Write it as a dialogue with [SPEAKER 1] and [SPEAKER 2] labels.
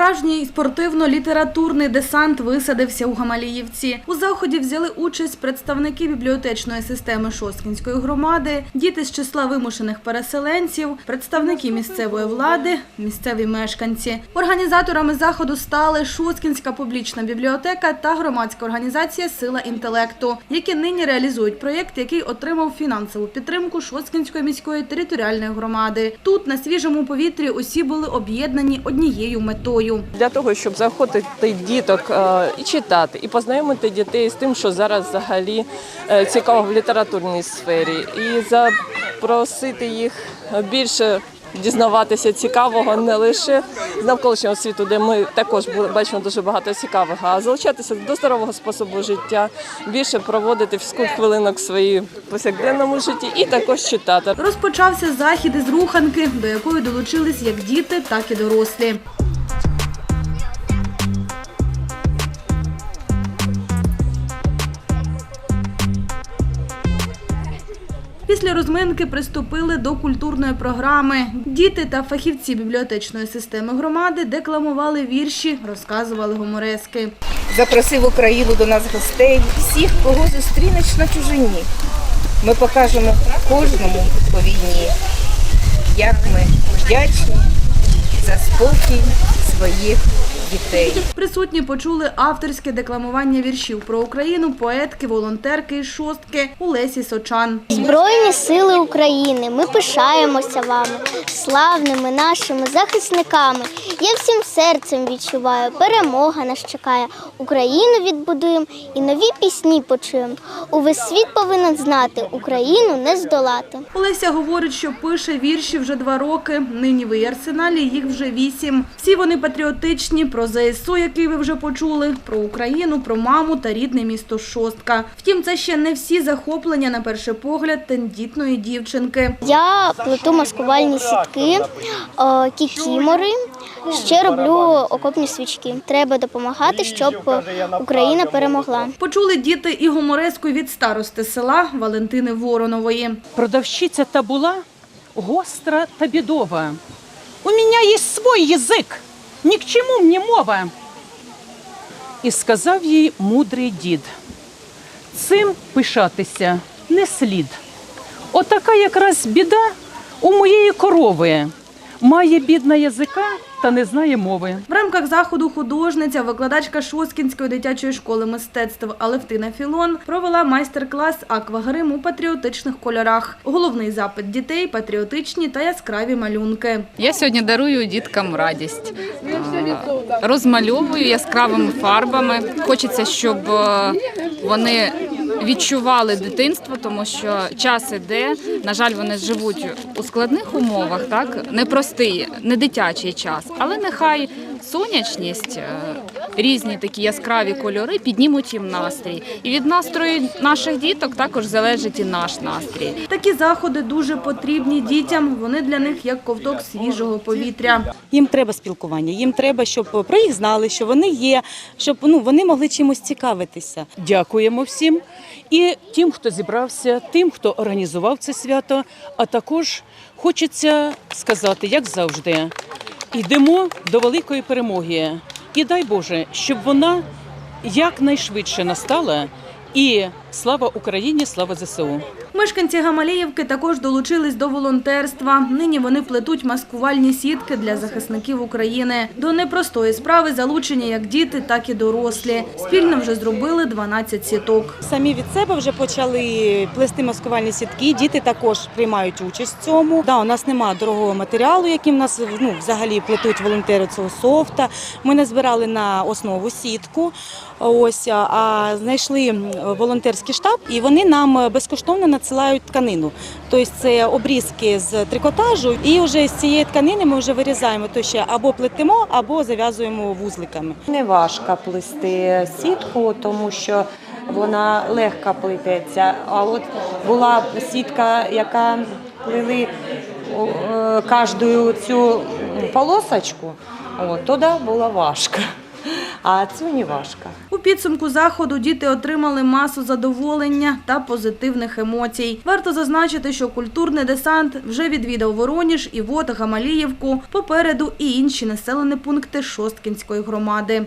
[SPEAKER 1] Справжній спортивно-літературний десант висадився у Гамаліївці. У заході взяли участь представники бібліотечної системи Шосткінської громади, діти з числа вимушених переселенців, представники місцевої влади, місцеві мешканці. Організаторами заходу стали Шосткінська публічна бібліотека та громадська організація Сила інтелекту, які нині реалізують проєкт, який отримав фінансову підтримку Шосткінської міської територіальної громади. Тут на свіжому повітрі усі були об'єднані однією метою.
[SPEAKER 2] Для того, щоб заохотити діток е, і читати, і познайомити дітей з тим, що зараз взагалі е, цікаво в літературній сфері, і запросити їх більше. Дізнаватися цікавого не лише з навколишнього світу, де ми також бачимо дуже багато цікавого, а залучатися до здорового способу життя, більше проводити фізкульт хвилинок в своїй повсякденному житті і також читати.
[SPEAKER 1] Розпочався захід із руханки, до якої долучились як діти, так і дорослі. Після розминки приступили до культурної програми. Діти та фахівці бібліотечної системи громади декламували вірші, розказували гуморески.
[SPEAKER 3] запросив Україну до нас гостей, всіх, кого зустрінеш на чужині. Ми покажемо кожному по війні, як ми вдячні за спокій своїх дітей.
[SPEAKER 1] Присутні почули авторське декламування віршів про Україну поетки, волонтерки і шостки Олесі Сочан.
[SPEAKER 4] Збройні сили України, ми пишаємося вами, славними нашими захисниками. Я всім серцем відчуваю, перемога нас чекає. Україну відбудуємо і нові пісні почуємо. Увесь світ повинен знати, Україну не здолати.
[SPEAKER 1] Олеся говорить, що пише вірші вже два роки. Нині в її арсеналі їх вже вісім. Всі вони патріотичні про ЗСУ, який ви вже почули, про Україну, про маму та рідне місто Шостка. Втім, це ще не всі захоплення на перший погляд тендітної дівчинки.
[SPEAKER 4] Я плету маскувальні сітки, е, кікімори. Ще роблю окопні свічки. Треба допомагати, щоб Україна перемогла.
[SPEAKER 1] Почули діти і гумореску від старости села Валентини Воронової.
[SPEAKER 5] Продавщиця та була гостра та бідова. У мене є свій язик, ні к чому мені мова. І сказав їй мудрий дід: цим пишатися не слід. Отака якраз біда у моєї корови. Має бідна язика та не знає мови.
[SPEAKER 1] В рамках заходу художниця, викладачка Шоскінської дитячої школи мистецтв Алевтина Філон провела майстер-клас аквагрим у патріотичних кольорах. Головний запит дітей патріотичні та яскраві малюнки.
[SPEAKER 6] Я сьогодні дарую діткам радість. Розмальовую яскравими фарбами. Хочеться, щоб е, вони відчували дитинство, тому що час іде. На жаль, вони живуть у складних умовах, так непростий, не дитячий час, але нехай сонячність, е, різні такі яскраві кольори піднімуть їм настрій. І від настрою наших діток також залежить і наш настрій.
[SPEAKER 1] Такі заходи дуже потрібні дітям. Вони для них як ковток свіжого повітря.
[SPEAKER 7] Їм треба спілкування, їм треба, щоб про їх знали, що вони є, щоб ну вони могли чимось цікавитися.
[SPEAKER 5] Дякуємо всім і тим, хто зібрався, тим, хто організував це свято. А також хочеться сказати, як завжди, йдемо до великої перемоги. І дай Боже, щоб вона якнайшвидше настала. І слава Україні, слава ЗСУ.
[SPEAKER 1] Мешканці Гамаліївки також долучились до волонтерства. Нині вони плетуть маскувальні сітки для захисників України. До непростої справи залучені як діти, так і дорослі. Спільно вже зробили 12 сіток.
[SPEAKER 7] Самі від себе вже почали плести маскувальні сітки. Діти також приймають участь в цьому. Да, у нас немає дорогого матеріалу, яким нас ну, взагалі плетуть волонтери цього софта. Ми не збирали на основу сітку. Ось а- знайшли волонтерський штаб, і вони нам безкоштовно надсилають тканину. Тобто це обрізки з трикотажу, і вже з цієї тканини ми вже вирізаємо то ще або плетемо, або зав'язуємо вузликами.
[SPEAKER 8] Не важко плести сітку, тому що вона легко плететься. А от була сітка, яка плели е, кожну цю полосочку, от, тоді було важко. А цю не важко.
[SPEAKER 1] У підсумку заходу діти отримали масу задоволення та позитивних емоцій. Варто зазначити, що культурний десант вже відвідав Вороніж, Івот, Гамаліївку, попереду і інші населені пункти Шосткінської громади.